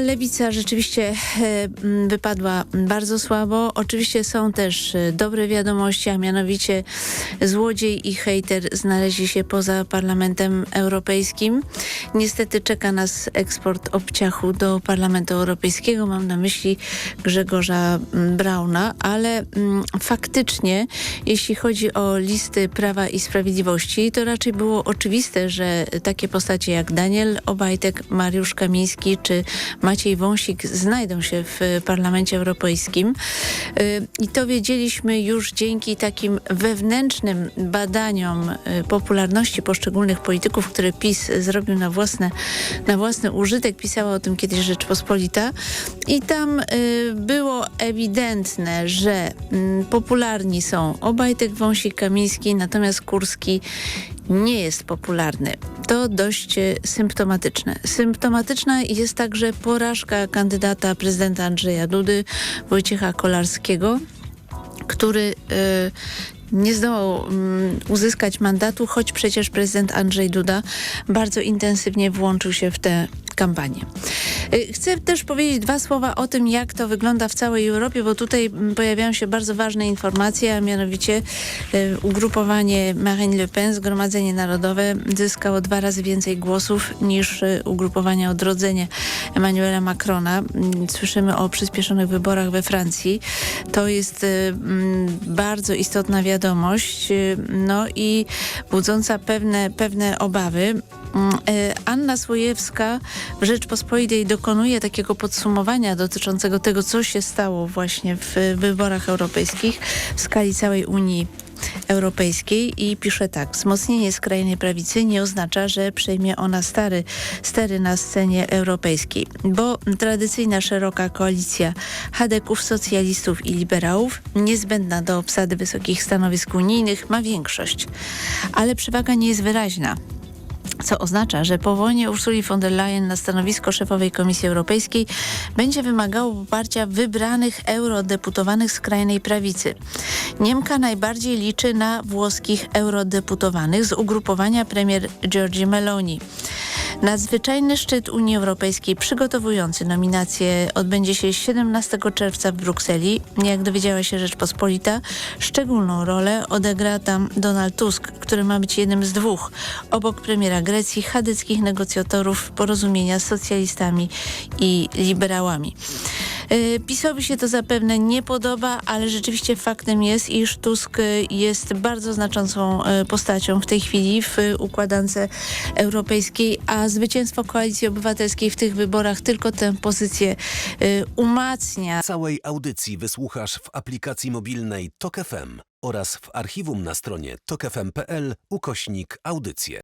Lewica rzeczywiście e, wypadła bardzo słabo. Oczywiście są też e, dobre wiadomości, a mianowicie złodziej i hejter znaleźli się poza Parlamentem Europejskim. Niestety czeka nas eksport obciachu do Parlamentu Europejskiego. Mam na myśli Grzegorza Brauna, ale faktycznie, jeśli chodzi o listy Prawa i Sprawiedliwości, to raczej było oczywiste, że takie postacie jak Daniel Obajtek, Mariusz Kamiński czy Maciej Wąsik znajdą się w Parlamencie Europejskim. Y, I to wiedzieliśmy już dzięki takim wewnętrznym badaniom y, popularności poszczególnych polityków, które PiS zrobił na własne, na własny użytek. Pisała o tym kiedyś Rzeczpospolita. I tam y, było ewidentne, że mm, popularni są Obajtek, Wąsik, Kamiński, natomiast Kurski nie jest popularny. To dość e, symptomatyczne. Symptomatyczna jest także porażka kandydata prezydenta Andrzeja Dudy, Wojciecha Kolarskiego, który e, nie zdołał mm, uzyskać mandatu, choć przecież prezydent Andrzej Duda bardzo intensywnie włączył się w tę kampanię. Y, Chcę też powiedzieć dwa słowa o tym, jak to wygląda w całej Europie, bo tutaj mm, pojawiają się bardzo ważne informacje, a mianowicie y, ugrupowanie Marine Le Pen, Zgromadzenie Narodowe, zyskało dwa razy więcej głosów niż y, ugrupowanie Odrodzenie Emmanuela Macrona. Mm, Słyszymy o przyspieszonych wyborach we Francji. To jest mm, bardzo istotna wiadomość, no i budząca pewne, pewne obawy. Mm, y, Anna Słojewska w Rzeczpospolitej dokonuje takiego podsumowania dotyczącego tego, co się stało właśnie w wyborach europejskich w skali całej Unii Europejskiej i pisze tak. Wzmocnienie skrajnej prawicy nie oznacza, że przejmie ona stary, stery na scenie europejskiej, bo tradycyjna szeroka koalicja chadeków, socjalistów i liberałów, niezbędna do obsady wysokich stanowisk unijnych, ma większość. Ale przewaga nie jest wyraźna co oznacza, że powołanie Ursuli von der Leyen na stanowisko szefowej Komisji Europejskiej będzie wymagało poparcia wybranych eurodeputowanych z krajnej prawicy. Niemka najbardziej liczy na włoskich eurodeputowanych z ugrupowania premier Giorgi Meloni. Nadzwyczajny szczyt Unii Europejskiej przygotowujący nominację odbędzie się 17 czerwca w Brukseli. Jak dowiedziała się Rzeczpospolita, szczególną rolę odegra tam Donald Tusk, który ma być jednym z dwóch obok premiera Grecji chadyckich negocjatorów porozumienia z socjalistami i liberałami. Y, PiSowi się to zapewne nie podoba, ale rzeczywiście faktem jest, iż Tusk y, jest bardzo znaczącą y, postacią w tej chwili w układance europejskiej, a zwycięstwo Koalicji Obywatelskiej w tych wyborach tylko tę pozycję umacnia. Całej audycji wysłuchasz w aplikacji mobilnej Tok FM oraz w archiwum na stronie tokefm.pl ukośnik audycje.